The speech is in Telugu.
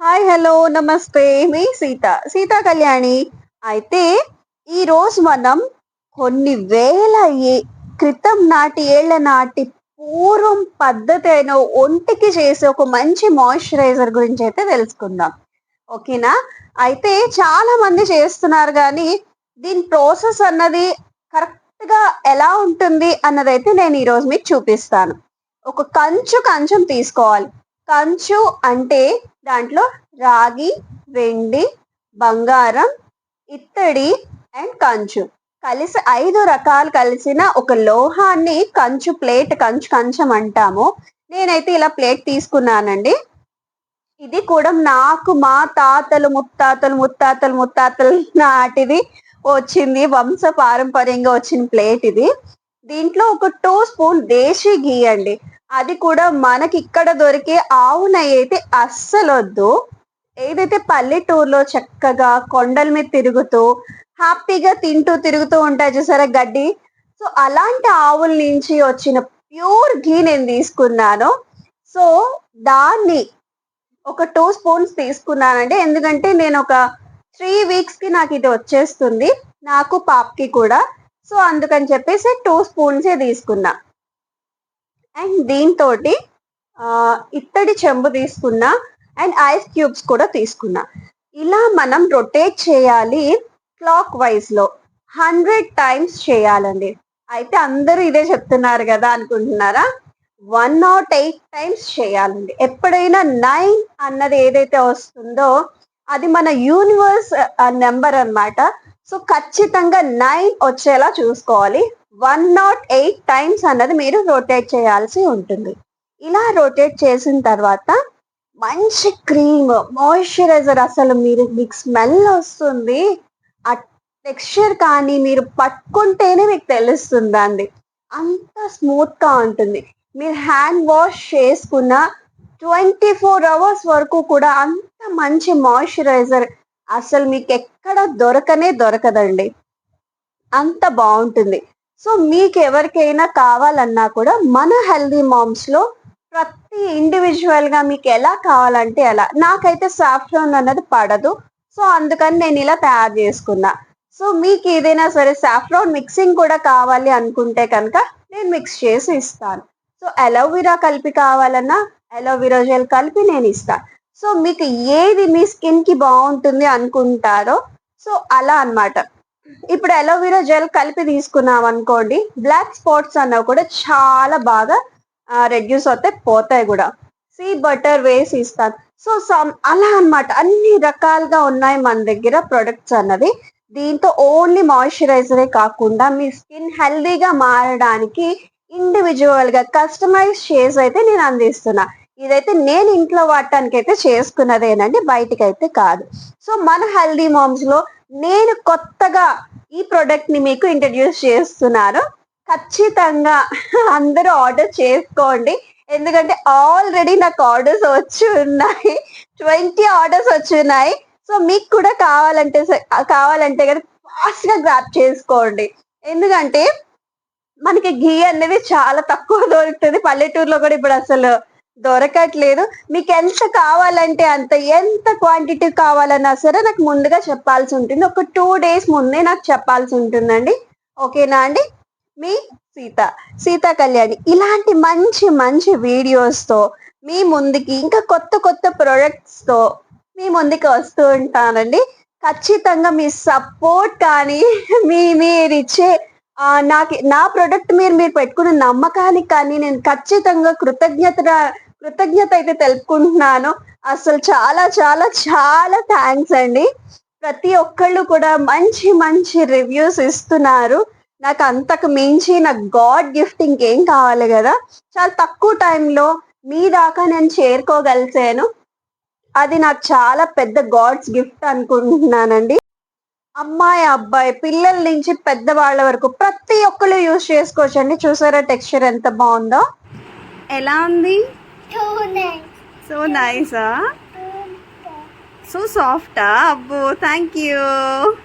హాయ్ హలో నమస్తే మీ సీత సీతా కళ్యాణి అయితే ఈరోజు మనం కొన్ని వేల ఏ- క్రితం నాటి ఏళ్ళ నాటి పూర్వం పద్ధతి అయిన ఒంటికి చేసే ఒక మంచి మాయిశ్చరైజర్ గురించి అయితే తెలుసుకుందాం. ఓకేనా? అయితే చాలా మంది చేస్తున్నారు కానీ దీని ప్రాసెస్ అన్నది కరెక్ట్గా ఎలా ఉంటుంది అన్నదైతే నేను ఈరోజు మీకు చూపిస్తాను. ఒక కంచు కంచం తీసుకోవాలి. కంచు అంటే దాంట్లో రాగి వెండి బంగారం ఇత్తడి అండ్ కంచు. కలిసి ఐదు రకాలు కలిసిన ఒక లోహాన్ని కంచు ప్లేట్ కంచు కంచం అంటాము. నేనైతే ఇలా ప్లేట్ తీసుకున్నానండి. ఇది కూడా నాకు మా తాతలు ముత్తాతలు ముత్తాతలు ముత్తాతలు నాటిది వచ్చింది వంశ పారంపర్యంగా వచ్చిన ప్లేట్ ఇది. దీంట్లో ఒక టూ స్పూన్ దేశీ గీ అండి. అది కూడా మనకి ఇక్కడ దొరికే ఆవు నెయ్యి అయితే అస్సలు వద్దు ఏదైతే పల్లెటూరులో చక్కగా కొండల మీద తిరుగుతూ హ్యాపీగా తింటూ తిరుగుతూ ఉంటాయి చూసారా గడ్డి? సో అలాంటి ఆవుల నుంచి వచ్చిన ప్యూర్ ఘీ నేను తీసుకున్నాను. సో దాన్ని ఒక టూ స్పూన్స్ తీసుకున్నానండి. ఎందుకంటే నేను ఒక త్రీ వీక్స్కి నాకు ఇది వచ్చేస్తుంది. నాకు పాపకి కూడా. సో అందుకని చెప్పేసి టూ స్పూన్సే తీసుకున్నా. అండ్ దీంతో ఇత్తడి చెంబు తీసుకున్నా అండ్ ఐస్ క్యూబ్స్ కూడా తీసుకున్నా. ఇలా మనం రొటేట్ చేయాలి క్లాక్ వైజ్లో హండ్రెడ్ టైమ్స్ చేయాలండి. అయితే అందరూ ఇదే చెప్తున్నారు కదా అనుకుంటున్నారా? వన్ నాట్ ఎయిట్ టైమ్స్ చేయాలండి. ఎప్పుడైనా నైన్ అన్నది ఏదైతే వస్తుందో అది మన యూనివర్స్ నెంబర్ అన్నమాట. సో ఖచ్చితంగా నైన్ వచ్చేలా చూసుకోవాలి. వన్ నాట్ ఎయిట్ టైమ్స్ అన్నది మీరు రొటేట్ చేయాల్సి ఉంటుంది. ఇలా రొటేట్ చేసిన తర్వాత మంచి క్రీమ్ మాయిశ్చరైజర్ అసలు మీరు మీకు స్మెల్ వస్తుంది. ఆ టెక్స్చర్ కానీ మీరు పట్టుకుంటేనే మీకు తెలుస్తుందండి. అంత స్మూత్గా ఉంటుంది. మీరు హ్యాండ్ వాష్ చేసుకున్న ట్వంటీ ఫోర్ అవర్స్ వరకు కూడా అంత మంచి మాయిశ్చరైజర్ అసలు మీకు ఎక్కడ దొరకనే దొరకదండి. అంత బాగుంటుంది. సో మీకు ఎవరికైనా కావాలన్నా కూడా మన హెల్దీ మామ్స్లో ప్రతి ఇండివిజువల్గా మీకు ఎలా కావాలంటే అలా. నాకైతే సాఫ్రాన్ అన్నది పడదు. సో అందుకని నేను ఇలా తయారు చేసుకున్నా. సో మీకు ఏదైనా సరే సాఫ్రాన్ మిక్సింగ్ కూడా కావాలి అనుకుంటే కనుక నేను మిక్స్ చేసి ఇస్తాను. సో అలోవెరా కలిపి కావాలన్నా అలోవెరా జెల్ కలిపి నేను ఇస్తాను సో మీకు ఏది మీ స్కిన్కి బాగుంటుంది అనుకుంటారో సో అలా అన్నమాట. ఇప్పుడు అలోవెరా జెల్ కలిపి తీసుకున్నాం అనుకోండి బ్లాక్ స్పాట్స్ అన్నవి కూడా చాలా బాగా రెడ్యూస్ అవుతాయి పోతాయి కూడా. సీ బటర్ వేసి ఇస్తాను సో సమ్ అలా అన్నమాట. అన్ని రకాలుగా ఉన్నాయి మన దగ్గర ప్రొడక్ట్స్ అన్నది దీంతో ఓన్లీ మాయిశ్చరైజరే కాకుండా మీ స్కిన్ హెల్దీగా మారడానికి ఇండివిజువల్గా కస్టమైజ్ చేసి అయితే నేను అందిస్తున్నా. ఇదైతే నేను ఇంట్లో వాడటానికి అయితే చేసుకున్నదేనండి బయటికి అయితే కాదు. సో మన హెల్దీ మామ్స్లో నేను కొత్తగా ఈ ప్రోడక్ట్ని మీకు ఇంట్రడ్యూస్ చేస్తున్నాను. ఖచ్చితంగా అందరూ ఆర్డర్ చేసుకోండి. ఎందుకంటే ఆల్రెడీ నాకు ఆర్డర్స్ వచ్చి ఉన్నాయి. ట్వంటీ ఆర్డర్స్ వచ్చి ఉన్నాయి. సో మీకు కూడా కావాలంటే కావాలంటే కదా ఫాస్ట్గా గ్రాప్ చేసుకోండి. ఎందుకంటే మనకి ఘీ అనేది చాలా తక్కువ దొరుకుతుంది. పల్లెటూరులో కూడా ఇప్పుడు అసలు దొరకట్లేదు. మీకు ఎంత కావాలంటే అంత ఎంత క్వాంటిటీ కావాలన్నా సరే నాకు ముందుగా చెప్పాల్సి ఉంటుంది. ఒక టూ డేస్ ముందే నాకు చెప్పాల్సి ఉంటుందండి. ఓకేనా అండి? మీ సీత సీతా కళ్యాణి ఇలాంటి మంచి మంచి వీడియోస్తో మీ ముందుకి ఇంకా కొత్త కొత్త ప్రొడక్ట్స్తో మీ ముందుకి వస్తూ ఉంటానండి. ఖచ్చితంగా మీ సపోర్ట్ కానీ మీ మీరు ఇచ్చే నాకు నా ప్రొడక్ట్ మీరు మీరు పెట్టుకున్న నమ్మకానికి కానీ నేను ఖచ్చితంగా కృతజ్ఞత కృతజ్ఞత అయితే తెలుపుకుంటున్నాను. అసలు చాలా చాలా చాలా థ్యాంక్స్ అండి. ప్రతి ఒక్కళ్ళు కూడా మంచి మంచి రివ్యూస్ ఇస్తున్నారు. నాకు అంతకు మించి నాకు గాడ్ గిఫ్ట్ ఇంకేం కావాలి కదా? చాలా తక్కువ టైంలో మీ దాకా నేను చేరుకోగలిసాను. అది నాకు చాలా పెద్ద గాడ్స్ గిఫ్ట్ అనుకుంటున్నానండి. అమ్మాయి అబ్బాయి పిల్లల నుంచి పెద్దవాళ్ళ వరకు ప్రతి ఒక్కళ్ళు యూజ్ చేసుకోవచ్చు అండి చూసారా టెక్స్చర్ ఎంత బాగుందో? ఎలా ఉంది? Too nice. So nice, huh? So soft, ah. Thank you.